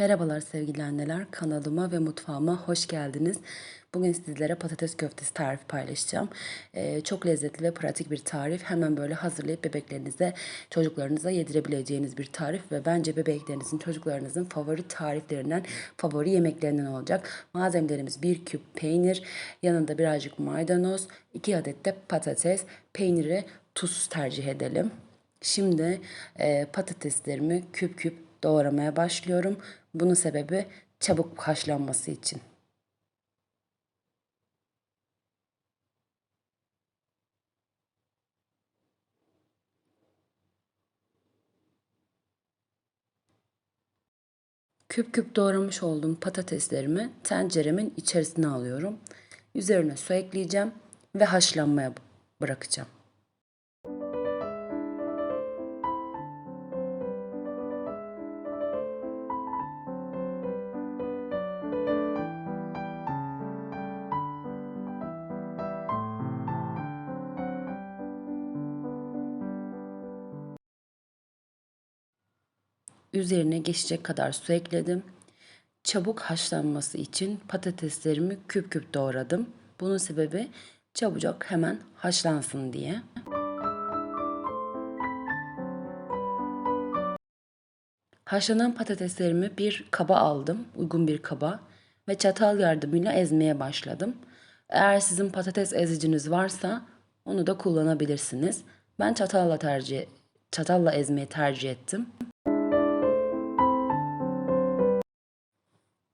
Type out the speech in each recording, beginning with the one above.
Merhabalar sevgili anneler, kanalıma ve mutfağıma hoş geldiniz. Bugün sizlere patates köftesi tarifi paylaşacağım. Ee, çok lezzetli ve pratik bir tarif. Hemen böyle hazırlayıp bebeklerinize, çocuklarınıza yedirebileceğiniz bir tarif ve bence bebeklerinizin, çocuklarınızın favori tariflerinden, favori yemeklerinden olacak. Malzemelerimiz bir küp peynir, yanında birazcık maydanoz, 2 adet de patates, peyniri tuzsuz tercih edelim. Şimdi e, patateslerimi küp küp doğramaya başlıyorum. Bunun sebebi çabuk haşlanması için. Küp küp doğramış olduğum patateslerimi tenceremin içerisine alıyorum. Üzerine su ekleyeceğim ve haşlanmaya bırakacağım. Üzerine geçecek kadar su ekledim. Çabuk haşlanması için patateslerimi küp küp doğradım. Bunun sebebi çabucak hemen haşlansın diye. Haşlanan patateslerimi bir kaba aldım, uygun bir kaba ve çatal yardımıyla ezmeye başladım. Eğer sizin patates eziciniz varsa onu da kullanabilirsiniz. Ben çatalla tercih çatalla ezmeyi tercih ettim.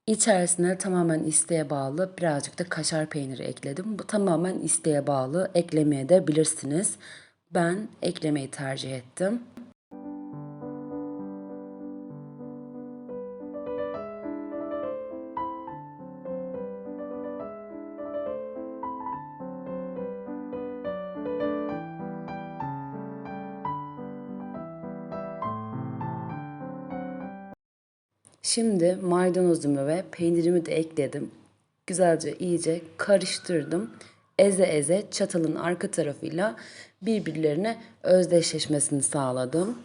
İçerisine tamamen isteğe bağlı birazcık da kaşar peyniri ekledim. Bu tamamen isteğe bağlı eklemeye de bilirsiniz. Ben eklemeyi tercih ettim. Şimdi maydanozumu ve peynirimi de ekledim. Güzelce iyice karıştırdım. Eze eze çatalın arka tarafıyla birbirlerine özdeşleşmesini sağladım.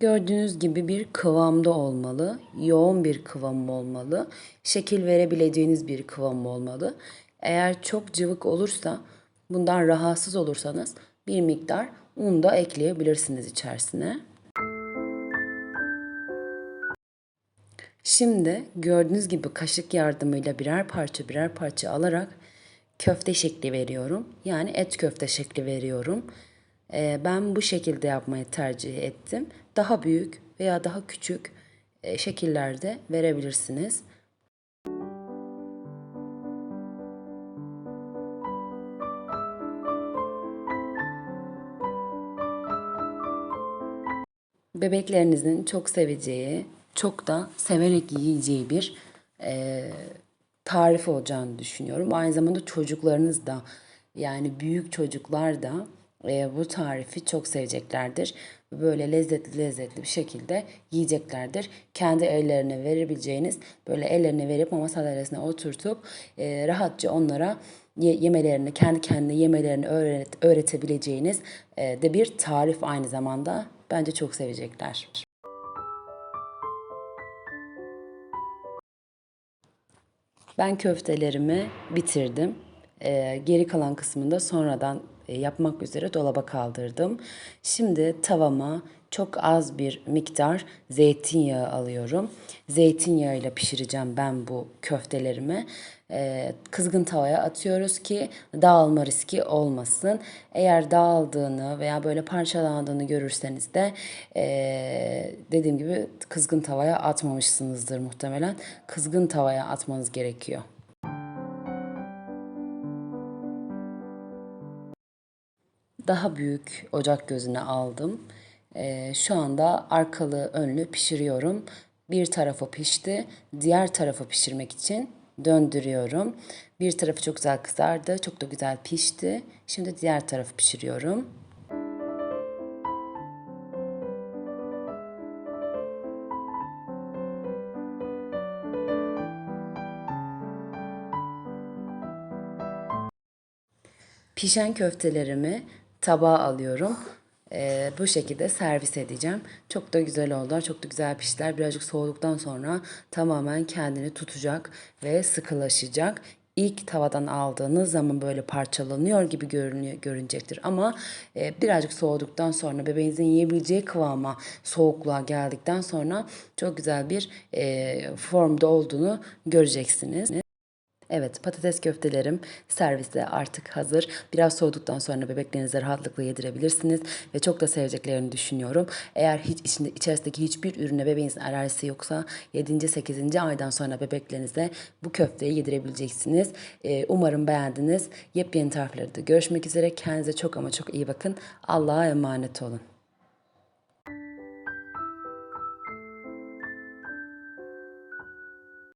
Gördüğünüz gibi bir kıvamda olmalı. Yoğun bir kıvam olmalı. Şekil verebileceğiniz bir kıvam olmalı. Eğer çok cıvık olursa, bundan rahatsız olursanız bir miktar un da ekleyebilirsiniz içerisine. Şimdi gördüğünüz gibi kaşık yardımıyla birer parça birer parça alarak köfte şekli veriyorum. Yani et köfte şekli veriyorum. Ee, ben bu şekilde yapmayı tercih ettim. Daha büyük veya daha küçük e, şekillerde verebilirsiniz. Bebeklerinizin çok seveceği, çok da severek yiyeceği bir e, tarif olacağını düşünüyorum. Aynı zamanda çocuklarınız da yani büyük çocuklar da e, bu tarifi çok seveceklerdir. Böyle lezzetli lezzetli bir şekilde yiyeceklerdir. Kendi ellerine verebileceğiniz böyle ellerine verip mama sandalyesine oturtup e, rahatça onlara yemelerini, kendi kendine yemelerini öğret, öğretebileceğiniz e, de bir tarif aynı zamanda. Bence çok sevecekler. Ben köftelerimi bitirdim. Ee, geri kalan kısmında sonradan e, yapmak üzere dolaba kaldırdım. Şimdi tavama çok az bir miktar zeytinyağı alıyorum. Zeytinyağıyla pişireceğim ben bu köftelerimi. Ee, kızgın tavaya atıyoruz ki dağılma riski olmasın. Eğer dağıldığını veya böyle parçalandığını görürseniz de ee, dediğim gibi kızgın tavaya atmamışsınızdır muhtemelen. Kızgın tavaya atmanız gerekiyor. Daha büyük ocak gözüne aldım. Ee, şu anda arkalı önlü pişiriyorum. Bir tarafı pişti. Diğer tarafı pişirmek için döndürüyorum. Bir tarafı çok güzel kızardı. Çok da güzel pişti. Şimdi diğer tarafı pişiriyorum. Pişen köftelerimi tabağa alıyorum. Ee, bu şekilde servis edeceğim. Çok da güzel oldular. Çok da güzel piştiler. Birazcık soğuduktan sonra tamamen kendini tutacak ve sıkılaşacak. İlk tavadan aldığınız zaman böyle parçalanıyor gibi görünüyor, görünecektir. Ama e, birazcık soğuduktan sonra bebeğinizin yiyebileceği kıvama soğukluğa geldikten sonra çok güzel bir e, formda olduğunu göreceksiniz. Evet, patates köftelerim serviste artık hazır. Biraz soğuduktan sonra bebeklerinize rahatlıkla yedirebilirsiniz ve çok da seveceklerini düşünüyorum. Eğer hiç içinde içerisindeki hiçbir ürüne bebeğinizin alerjisi yoksa 7. 8. aydan sonra bebeklerinize bu köfteyi yedirebileceksiniz. Ee, umarım beğendiniz. Yepyeni tariflerde görüşmek üzere. Kendinize çok ama çok iyi bakın. Allah'a emanet olun.